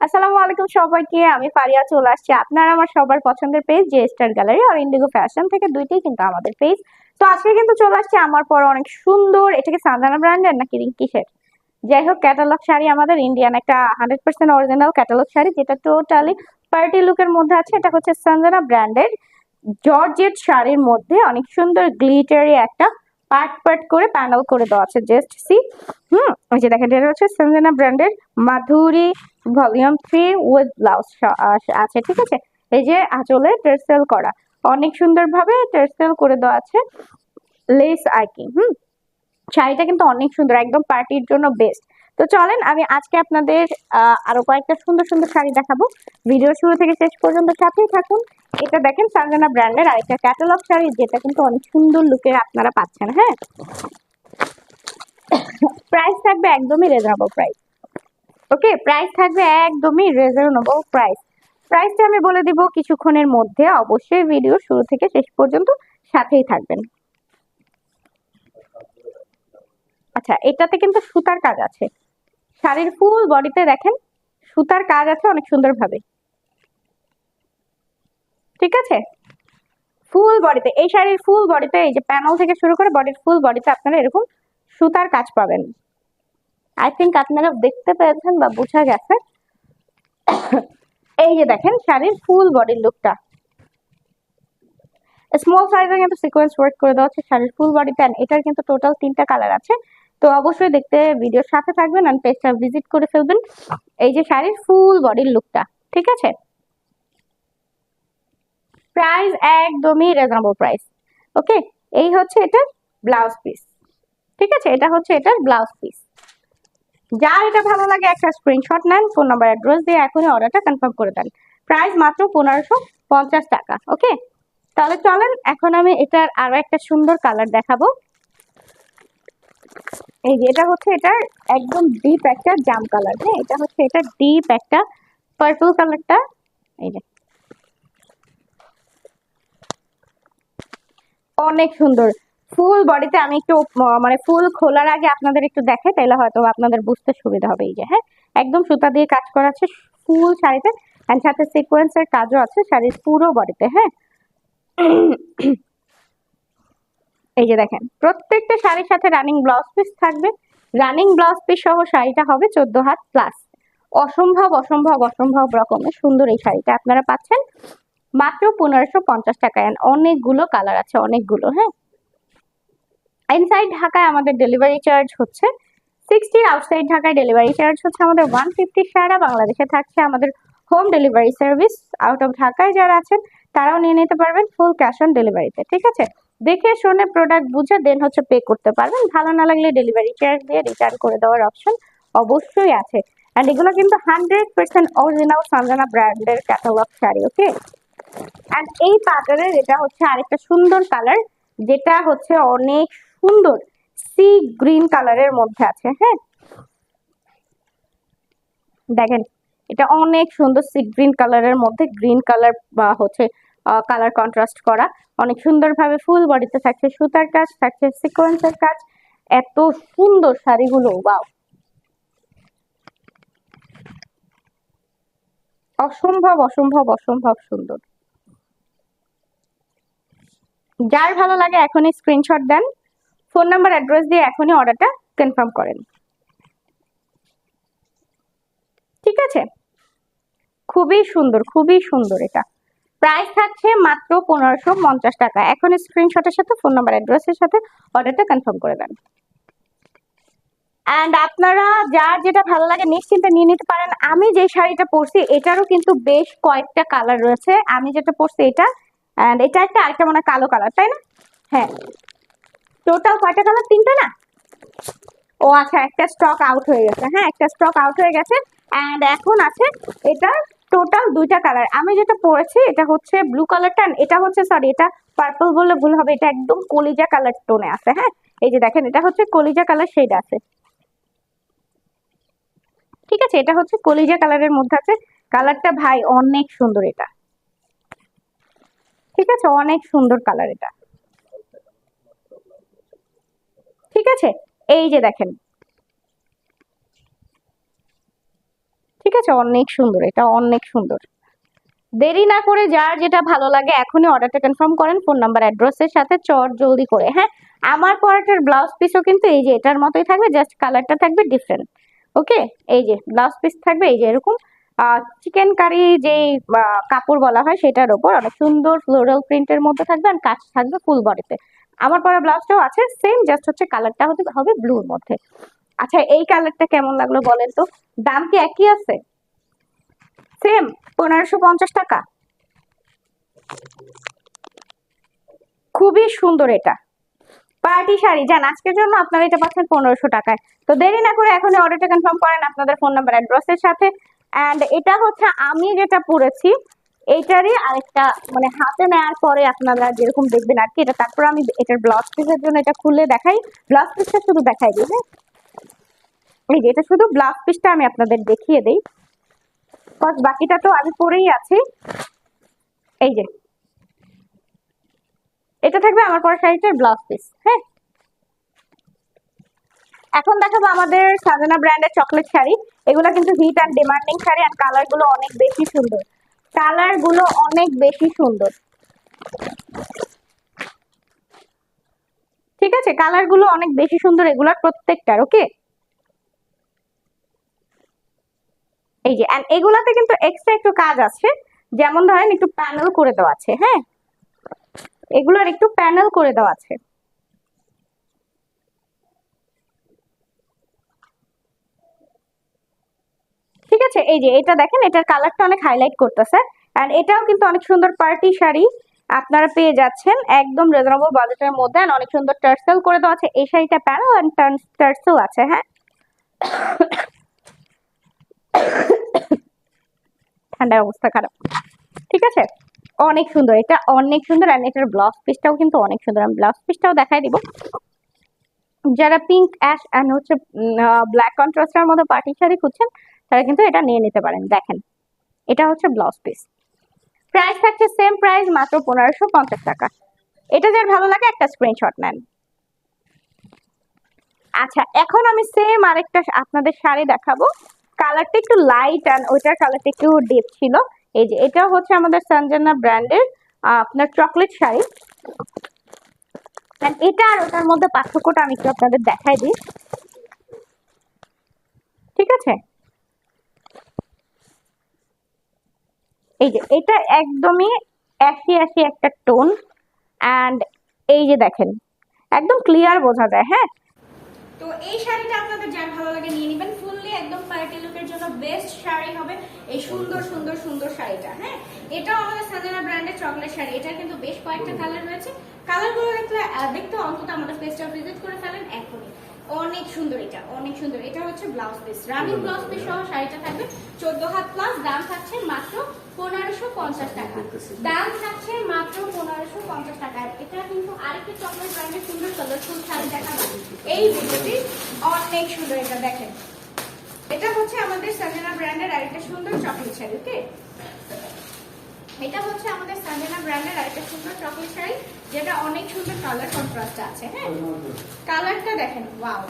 আসসালামু আলাইকুম সবাইকে, আমি ফারিয়া চলে আসছি আপনারা আমার সবার পছন্দের পেজ জে স্টার গ্যালারি আর ইন্ডিগো ফ্যাশন থেকে, দুইটাই কিন্তু আমাদের পেজ তো আজকে কিন্তু চলে আসছে আমার পর অনেক সুন্দর এটাকে সান্দানা ব্র্যান্ডের নাকি কিসের যাই হোক ক্যাটালগ শাড়ি আমাদের ইন্ডিয়ান একটা hundred percent original catalogue sari, যেটা টোটালি পার্টি লুকের মধ্যে আছে, এটা হচ্ছে সঞ্জনা ব্র্যান্ডের জর্জেট শাড়ির মধ্যে অনেক সুন্দর গ্লিটারি একটা পার্ট পার্ট করে প্যানেল করে দেওয়া আছে জাস্ট সি হুম, ওই যে দেখেন, এটা হচ্ছে সঞ্জনা ব্র্যান্ডের Madhuri volume three with blouse আছে, ঠিক আছে? এই যে আঁচলে টেরসেল করা, অনেক সুন্দরভাবে টেরসেল করে দেওয়া আছে লেস আইকিং, হুম? শাড়িটা কিন্তু অনেক সুন্দর, একদম পার্টির জন্য বেস্ট তো চলেন আমি আজকে আপনাদের আরও কয়েকটা সুন্দর সুন্দর শাড়ি দেখাবো। ভিডিও শুরু থেকে শেষ পর্যন্ত সাথেই থাকুন। এটা দেখেন সানজানা ব্র্যান্ডের আরেকটা ক্যাটালগ শাড়ি, যেটা কিন্তু অনেক সুন্দর লুকের আপনারা পাচ্ছেন হ্যাঁ? প্রাইস থাকবে একদমই রিজনেবল প্রাইস ওকে প্রাইস থাকবে একদমই রিজনেবল প্রাইস প্রাইসটা আমি বলে দিব কিছুক্ষণের মধ্যে, অবশ্যই ভিডিও শুরু থেকে শেষ পর্যন্ত সাথেই থাকবেন। আচ্ছা এটাতে কিন্তু সুতার কাজ আছে। শাড়ির ফুল বডিতে দেখেন, সুতার কাজ আছে অনেক সুন্দরভাবে। ঠিক আছে? ফুল বডিতে এই শাড়ির ফুল বডিতে এই যে প্যানেল থেকে শুরু করে বডির ফুল বডিতে আপনারা এরকম সুতার কাজ পাবেন। আই থিঙ্ক আপনারা দেখতে পেয়েছেন বা বোঝা গেছে। এই যে দেখেন শাড়ির ফুল বডির লুকটা স্মল সাইজে কিন্তু সিকোয়েন্স ওয়ার্ক করে দেওয়া হচ্ছে শাড়ির ফুল বডি প্যান এটার কিন্তু টোটাল তিনটা কালার আছে। তো অবশ্যই দেখতে ভিডিওর সাথে থাকবেন আর পেজটা ভিজিট করে ফেলবেন। এই যে শাড়ির ফুল বডির লুকটা ঠিক আছে? প্রাইস একদমই রিজনেবল প্রাইস ওকে এই হচ্ছে এটার ব্লাউজ পিস ঠিক আছে? এটা হচ্ছে এটার ব্লাউজ পিস যার এটা ভালো লাগে, একটা স্ক্রিনশট নেন ফোন নাম্বার অ্যাড্রেস দিয়ে এখনই অর্ডারটা কনফার্ম করে দেন। প্রাইস মাত্র পনেরোশো পঞ্চাশ টাকা ওকে তাহলে চলেন, এখন আমি এটার আরও একটা সুন্দর কালার দেখাবো। এই যে, এটা হচ্ছে এটার একদম ডিপ একটা জাম কালার হ্যাঁ? এটা হচ্ছে এটা ডিপ একটা পার্পল কালারটা এই যে। অনেক সুন্দর। ফুল বডিতে আমি একটু মানে ফুল খোলার আগে আপনাদের একটু দেখাই, তাহলে হয়তো আপনাদের বুঝতে সুবিধা হবে। এই যে হ্যাঁ? একদম সুতা দিয়ে কাজ করা আছে ফুল শাড়িতে। অ্যান্ড সাথে সিকোয়েন্সের কাজও আছে শাড়ির পুরো বডিতে হ্যাঁ? এই যে দেখেন, প্রত্যেকটা শাড়ির সাথে রানিং ব্লাউজ পিস থাকবে। রানিং ব্লাউজ পিস সহ শাড়িটা হবে চোদ্দ হাত প্লাস অসম্ভব অসম্ভব অসম্ভব রকমের সুন্দর এই শাড়িটা আপনারা পাচ্ছেন। মাত্র পনেরোশো পঞ্চাশ টাকায়। অনেকগুলো কালার আছে, অনেকগুলো হ্যাঁ? ইনসাইড ঢাকায় আমাদের ডেলিভারি চার্জ হচ্ছে সিক্সটি আউটসাইড ঢাকায় ডেলিভারি চার্জ হচ্ছে আমাদের ওয়ান ফিফটি সারা বাংলাদেশে থাকছে আমাদের home delivery service out of ঢাকায় যারা আছেন, তারাও নিয়ে নিতে পারবেন ফুল ক্যাশ অন ডেলিভারিতে ঠিক আছে? দেখে শুনে প্রোডাক্ট বুঝে দেন হচ্ছে পে করতে পারবেন। ভালো না লাগলে ডেলিভারি চার্জ দিয়ে রিটার্ন করে দেওয়ার অপশন অবশ্যই আছে। অ্যান্ড এগুলো কিন্তু হান্ড্রেড পার্সেন্ট অরিজিনাল সঞ্জনা ব্র্যান্ডের ক্যাটালগ শাড়ি ওকে অ্যান্ড এই প্যাটার্নের এটা হচ্ছে আরেকটা সুন্দর কালার যেটা হচ্ছে অনেক সুন্দর সি গ্রিন কালারের মধ্যে আছে হ্যাঁ? দেখেন, এটা অনেক সুন্দর সি গ্রিন কালারের মধ্যে গ্রিন কালার বা হচ্ছে কালার কন্ট্রাস্ট করা। অনেক সুন্দরভাবে ফুল বডিতে থাকছে সুতার কাজ, থাকছে সিকোয়েন্সের কাজ। এত সুন্দর শাড়িগুলো বাও অসম্ভব অসম্ভব অসম্ভব সুন্দর। যার ভালো লাগে এখনই স্ক্রিনশট দেন। ফোন নাম্বার অ্যাড্রেস দিয়ে এখনই অর্ডারটা কনফার্ম করেন। ঠিক আছে? খুবই সুন্দর খুবই সুন্দর এটা। প্রাইস থাকছে মাত্র পনেরোশো পঞ্চাশ টাকা। এখন স্ক্রিনশটের সাথে ফোন নাম্বার অ্যাড্রেসের সাথে অর্ডারটা কনফার্ম করে দেন। অ্যান্ড আপনারা যার যেটা ভালো লাগে নিশ্চিন্তে নিয়ে নিতে পারেন। আমি যে শাড়িটা পরছি, এটারও কিন্তু বেশ কয়েকটা কালার রয়েছে। আমি যেটা পরছি এটা অ্যান্ড এটা একটা আরেকটা মনে কালো কালার তাই না? হ্যাঁ। টোটাল কয়টা কালার তিনটা না? ও আচ্ছা একটা স্টক আউট হয়ে গেছে। হ্যাঁ একটা স্টক আউট হয়ে গেছে। অ্যান্ড এখন আছে এটা টোটাল দুইটা কালার আমি যেটা পরেছি এটা হচ্ছে ব্লু কালারটা এটা হচ্ছে সরি এটা পার্পল বললে ভুল হবে, এটা একদম কলিজা কালার টোনে আছে হ্যাঁ? এই যে দেখেন, এটা হচ্ছে কলিজা কালার শেড আছে। ঠিক আছে, এটা হচ্ছে কলিজা কালারের মধ্যে আছে। কালারটা ভাই অনেক সুন্দর এটা। ঠিক আছে, অনেক সুন্দর কালার এটা। ঠিক আছে, এই যে দেখেন ঠিক আছে? অনেক সুন্দর, এটা অনেক সুন্দর। দেরি না করে যার যেটা ভালো লাগে এখনই অর্ডারটা কনফার্ম করেন, ফোন নাম্বার, অ্যাড্রেসের সাথে চট জলদি করে হ্যাঁ? আমার পরাটার ব্লাউজ পিসও কিন্তু এই যে এটার মতোই থাকবে, জাস্ট কালারটা থাকবে ডিফারেন্ট ওকে? এই যে ব্লাউজ পিস থাকবে, এই যে এরকম। চিকেন কারি যে কাপড় বলা হয় সেটার ওপর অনেক সুন্দর ফ্লোরাল প্রিন্টের মধ্যে থাকবে আর কাজ থাকবে ফুল বডিতে আমার পরা ব্লাউজটাও আছে সেম জাস্ট হচ্ছে কালারটা হতে, হবে ব্লুর মধ্যে। আচ্ছা এই কালারটা কেমন লাগল বলেন তো? দাম কি একই আছে? সেম, পনেরোশো পঞ্চাশ টাকা। খুবই সুন্দর এটা। পার্টি শাড়ি যান আজকের জন্য আপনারা এটা পাচ্ছেন পনেরোশো টাকায়। তো দেরি না করে এখন অর্ডারটা কনফার্ম করেন আপনাদের ফোন নাম্বার অ্যাড্রেসের সাথে। অ্যান্ড এটা হচ্ছে আমি যেটা পরেছি, এইটারই আরেকটা মানে হাতে নেওয়ার পরে আপনারা যেরকম দেখবেন আর কি, এটা তারপর আমি এটার ব্লাউজ পিসের জন্য এটা খুলে দেখাই। ব্লাউজ পিসটা শুধু দেখাই দিই হ্যাঁ? এই যে, এটা শুধু ব্লাউজ পিসটা আমি আপনাদের দেখিয়ে দিই। কজ বাকিটা তো আমি পরেই আছি। এই যে, এটা থাকবে আমার পরা শাড়িটার ব্লাউজ পিস হ্যাঁ? এখন দেখাবো আমাদের সাজানা ব্র্যান্ডের চকলেট শাড়ি। এগুলো কিন্তু হিট অ্যান্ড ডিমান্ডিং শাড়ি আর কালারগুলো অনেক বেশি সুন্দর। কালারগুলো অনেক বেশি সুন্দর। ঠিক আছে? কালারগুলো অনেক বেশি সুন্দর এগুলার প্রত্যেকটার ওকে এই যে এগুলাতে কিন্তু এক্সট্রা একটু কাজ আছে। যেমন ধরেন একটু প্যানেল করে দেওয়া আছে হ্যাঁ? এগুলোর একটু প্যানেল করে দেওয়া আছে। ঠিক আছে? এই যে, এটা দেখেন, এটার কালারটা অনেক হাইলাইট করতেছে। এন্ড এটাও কিন্তু অনেক সুন্দর পার্টি শাড়ি আপনারা পেয়ে যাচ্ছেন একদম রিজনেবল বাজেটের মধ্যে। And অনেক সুন্দর টার্সেল করে দেওয়া আছে। এই শাড়িটা প্যানেল এন্ড টার্সেল আছে হ্যাঁ? ঠান্ডার অবস্থা খারাপ। ঠিক আছে? অনেক সুন্দর। এটা অনেক সুন্দর আর এটার ব্লাউজ পিসটাও কিন্তু অনেক সুন্দর। আমি ব্লাউজ পিসটাও দেখাই দিব। যারা পিঙ্ক অ্যাশ অ্যান্ড হচ্ছে ব্ল্যাক কন্ট্রাস্টের মতো পার্টি শাড়ি খুঁজছেন, তারা কিন্তু এটা নিয়ে নিতে পারেন। দেখেন, এটা হচ্ছে ব্লাউজ পিস প্রাইস থাকছে সেম প্রাইস মাত্র পনেরোশো পঞ্চাশ টাকা। এটা যার ভালো লাগে একটা স্ক্রিনশট নেন। আচ্ছা এখন আমি সেম আরেকটা আপনাদের শাড়ি দেখাবো। কালারটা একটু লাইট অ্যান্ড ওইটার কালারটা একটু ডিপ ছিল। এই যে, এটা হচ্ছে আমাদের সঞ্জনা ব্র্যান্ডের আপনার চকলেট শাড়ি। এটা আর ওটার মধ্যে পার্থক্যটা আমি একটু আপনাদের দেখাই দিই। ঠিক আছে? এই যে, এটা একদমই অ্যাশি অ্যাশি একটা টোন অ্যান্ড এই যে দেখেন, একদম ক্লিয়ার বোঝা যায় হ্যাঁ? তো এই শাড়িটা আপনাদের যার ভালো লাগে নিয়ে নেবেন ফুললি একদম পার্টি লুকের জন্য বেস্ট শাড়ি হবে এই সুন্দর সুন্দর সুন্দর শাড়িটা হ্যাঁ? এটাও আমাদের সাজানা ব্র্যান্ডের চকলেট শাড়ি। এটার কিন্তু বেশ কয়েকটা কালার রয়েছে। কালারগুলো আহ, দেখতে অন্তত আমাদের পেজটা ভিজিট করে ফেলেন এখনই। অনেক সুন্দর এটা অনেক সুন্দর। এটা হচ্ছে blouse piece running blouse piece সহ শাড়িটা থাকবে। চোদ্দ হাত প্লাস দাম থাকছে মাত্র পনেরোশো পঞ্চাশ টাকা। দাম থাকছে মাত্র পনেরোশো পঞ্চাশ টাকা। এটা কিন্তু আরেকটি চকলেট ব্র্যান্ডের সুন্দর কালারফুল শাড়ি দেখা এই ভিডিওটি অনেক সুন্দর এটা দেখেন। এটা হচ্ছে আমাদের সাজেনা ব্র্যান্ডের আরেকটা সুন্দর চকলেট শাড়ি ওকে এটা হচ্ছে আমাদের সাজেনা ব্র্যান্ডের আরেকটা সুন্দর চকলেট শাড়ি, যেটা অনেক সুন্দর কালার কন্ট্রাস্ট আছে হ্যাঁ? কালারটা দেখেন ওয়াও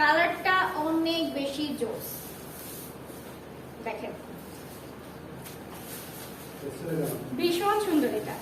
কালারটা অনেক বেশি জোস। দেখেন। ভীষণ সুন্দর এটা।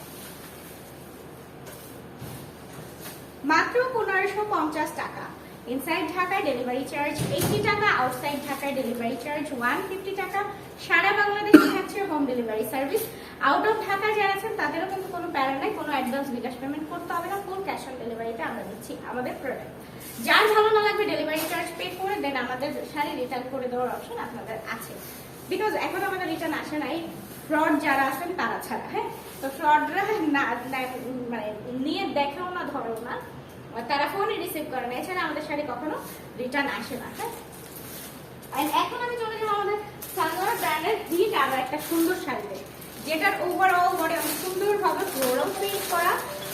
মাত্র পনেরোশো পঞ্চাশ টাকা। ইনসাইড ঢাকায় ডেলিভারি চার্জ এইটি টাকা আউটসাইড ঢাকায় ডেলিভারি চার্জ ওয়ান ফিফটি টাকা সারা বাংলাদেশে থাকছে home delivery service out of Dhaka যারা আছেন, তাদেরও কিন্তু কোনো প্যারা নাই, কোনো অ্যাডভান্স বিকাশ পেমেন্ট করতে হবে না। ফুল ক্যাশ অন ডেলিভারিটা আমরা দিচ্ছি আমাদের প্রোডাক্ট যার ভালো না লাগবে ডেলিভারি চার্জ পে করে দেন আমাদের শাড়ি রিটার্ন করে দেওয়ার অপশন আপনাদের আছে। বিকজ এখন আমাদের রিটার্ন আসে নাই ফ্রড যারা আছেন তারা ছাড়া হ্যাঁ? তো ফ্রডরা না- মানে নিয়ে দেখাও না, ধরো না। তারা ফোনে রিসিভ করে না। এছাড়া আমাদের শাড়ি কখনো রিটার্ন আসে না হ্যাঁ এখন আমি চলে যাব আমাদের সালোয়ার ব্র্যান্ডের হিট আবার একটা সুন্দর শাড়িতে যেটার ওভারঅল বডি অনেক সুন্দরভাবে ফ্লোরাল প্রিন্ট করা।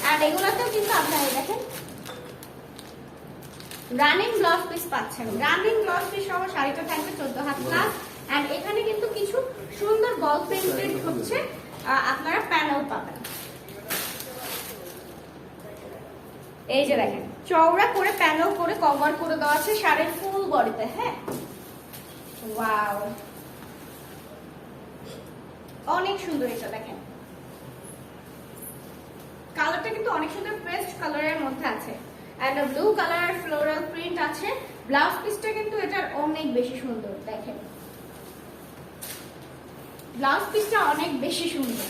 আর এগুলোতেও কিন্তু আপনারা দেখেন রানিং ব্লাউজ পিস পাচ্ছেন। রানিং ব্লাউজ পিস সহ শাড়িটা থাকবে চোদ্দ হাত প্লাস এখানে কিন্তু কিছু সুন্দর বল প্রিন্টেড হচ্ছে আপনারা প্যানেল পাবেন। এই যে দেখেন, চওড়া করে প্যানেল করে কভার করে দেওয়া আছে শাড়ির ফুল বডিতে হ্যাঁ? ওয়াও অনেক সুন্দর এটা, দেখেন। কালারটা কিন্তু অনেক সুন্দর পেস্ট কালারের মধ্যে আছে। And blue colour floral print আছে। ব্লাউজ পিসটা কিন্তু এটার অনেক বেশি সুন্দর, দেখেন। ব্লাউজ পিসটা অনেক বেশি সুন্দর।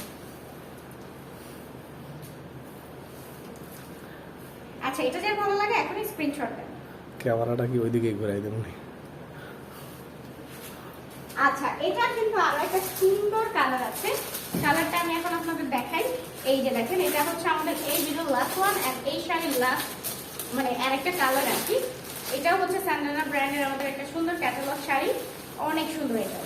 আচ্ছা এটা যে ভালো লাগে এখনই স্ক্রিনশট দেন। ক্যামেরাটা কি ওইদিকে ঘুরাই দেবেন আচ্ছা এটা কিন্তু আরও একটা সুন্দর কালার আছে। কালারটা আমি এখন আপনাদের দেখাই। এই যে দেখেন এটা হচ্ছে আমাদের এই ভিডিও লাস্ট ওয়ান আর এই শাড়ির লাস্ট মানে আরেকটা কালার আর কি। এটাও হচ্ছে স্যান্ডানা ব্র্যান্ডের আমাদের একটা সুন্দর ক্যাটালগ শাড়ি। অনেক সুন্দর এটা।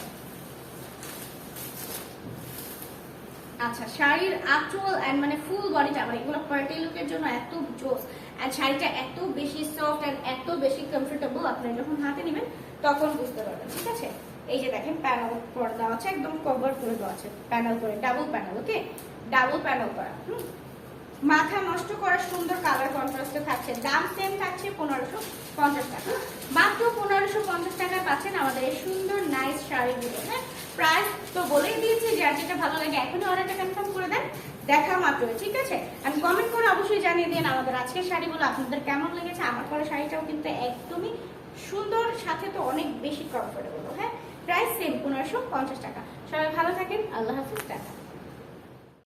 আচ্ছা শাড়ির আচল এন্ড মানে ফুল বডিটা মানে এগুলো পার্টি লুকের জন্য এত জোস অ্যান্ড শাড়িটা এত বেশি সফট অ্যান্ড এত বেশি কমফোর্টেবল আপনি যখন হাতে নেবেন, তখন বুঝতে পারবেন, ঠিক আছে? এই যে দেখেন প্যানেল করে দেওয়া আছে, একদম কভার করে দেওয়া আছে প্যানেল করে double panel okay double panel করা, হুম? মাথা নষ্ট করা সুন্দর কালার কন্ট্রাস্টে থাকছে। দাম সেম থাকছে পনেরোশো পঞ্চাশ টাকা। মাত্র পনেরোশো পঞ্চাশ টাকায় পাচ্ছেন আমাদের এই সুন্দর নাইস শাড়িগুলো হ্যাঁ? প্রাইস তো বলেই দিয়েছি যার যেটা ভালো লাগে, এখনই অর্ডারটা কনফার্ম করে দেন, দেখা মাত্র ঠিক আছে? আমি কমেন্ট করে অবশ্যই জানিয়ে দিন আমাদের আজকের শাড়িগুলো, আপনাদের কেমন লেগেছে? আমার পরে শাড়িটাও কিন্তু একদমই সুন্দর, সাথে তো অনেক বেশি কমফোর্টেবল হ্যাঁ? প্রাইস সেম পনেরোশো পঞ্চাশ টাকা। সবাই ভালো থাকেন, আল্লাহ হাফিজ টাকা